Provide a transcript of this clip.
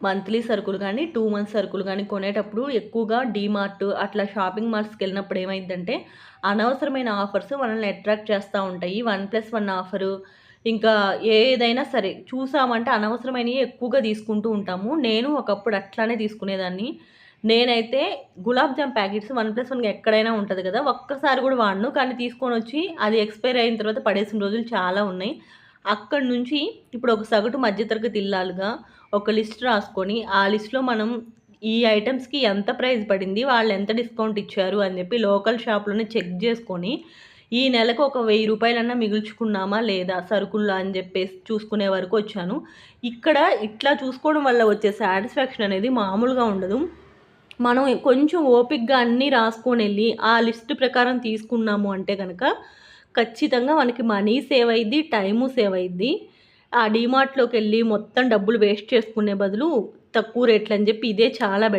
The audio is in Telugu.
మంత్లీ సరుకులు కానీ టూ మంత్స్ సరుకులు కానీ కొనేటప్పుడు ఎక్కువగా డీమార్ట్ అట్లా షాపింగ్ మాల్స్కి వెళ్ళినప్పుడు ఏమైందంటే అనవసరమైన ఆఫర్స్ మనల్ని అట్రాక్ట్ చేస్తూ ఉంటాయి. వన్ ప్లస్ వన్ ఆఫరు ఇంకా ఏదైనా సరే చూసామంటే అనవసరమైనవి ఎక్కువగా తీసుకుంటూ ఉంటాము. నేను ఒకప్పుడు అట్లానే తీసుకునేదాన్ని. నేనైతే gulab jam packets one plus one ఎక్కడైనా ఉంటుంది కదా ఒక్కసారి కూడా వాడను. కానీ తీసుకొని వచ్చి అది ఎక్స్పైర్ అయిన తర్వాత పడేసిన రోజులు చాలా ఉన్నాయి. అక్కడి నుంచి ఇప్పుడు ఒక సగటు మధ్యతరగతి ఇల్లాలుగా ఒక లిస్ట్ రాసుకొని ఆ లిస్ట్లో మనం ఈ ఐటమ్స్కి ఎంత ప్రైస్ పడింది వాళ్ళు ఎంత డిస్కౌంట్ ఇచ్చారు అని చెప్పి లోకల్ షాప్లోనే చెక్ చేసుకొని ఈ నెలకు ఒక వెయ్యి రూపాయలన్నా మిగుల్చుకున్నామా లేదా సరుకుల్లో అని చెప్పేసి చూసుకునే వరకు వచ్చాను. ఇక్కడ ఇట్లా చూసుకోవడం వల్ల వచ్చే సాటిస్ఫాక్షన్ అనేది మామూలుగా ఉండదు. మనం కొంచెం ఓపిక్గా అన్నీ రాసుకొని వెళ్ళి ఆ లిస్ట్ ప్రకారం తీసుకున్నాము అంటే కనుక ఖచ్చితంగా మనకి మనీ సేవ్ అయ్యిద్ది టైము సేవ్ అయ్యిద్ది ఆ డీమార్ట్లోకి వెళ్ళి మొత్తం డబ్బులు వేస్ట్ చేసుకునే బదులు తక్కువ రేట్లు అని చెప్పి ఇదే చాలా బెటర్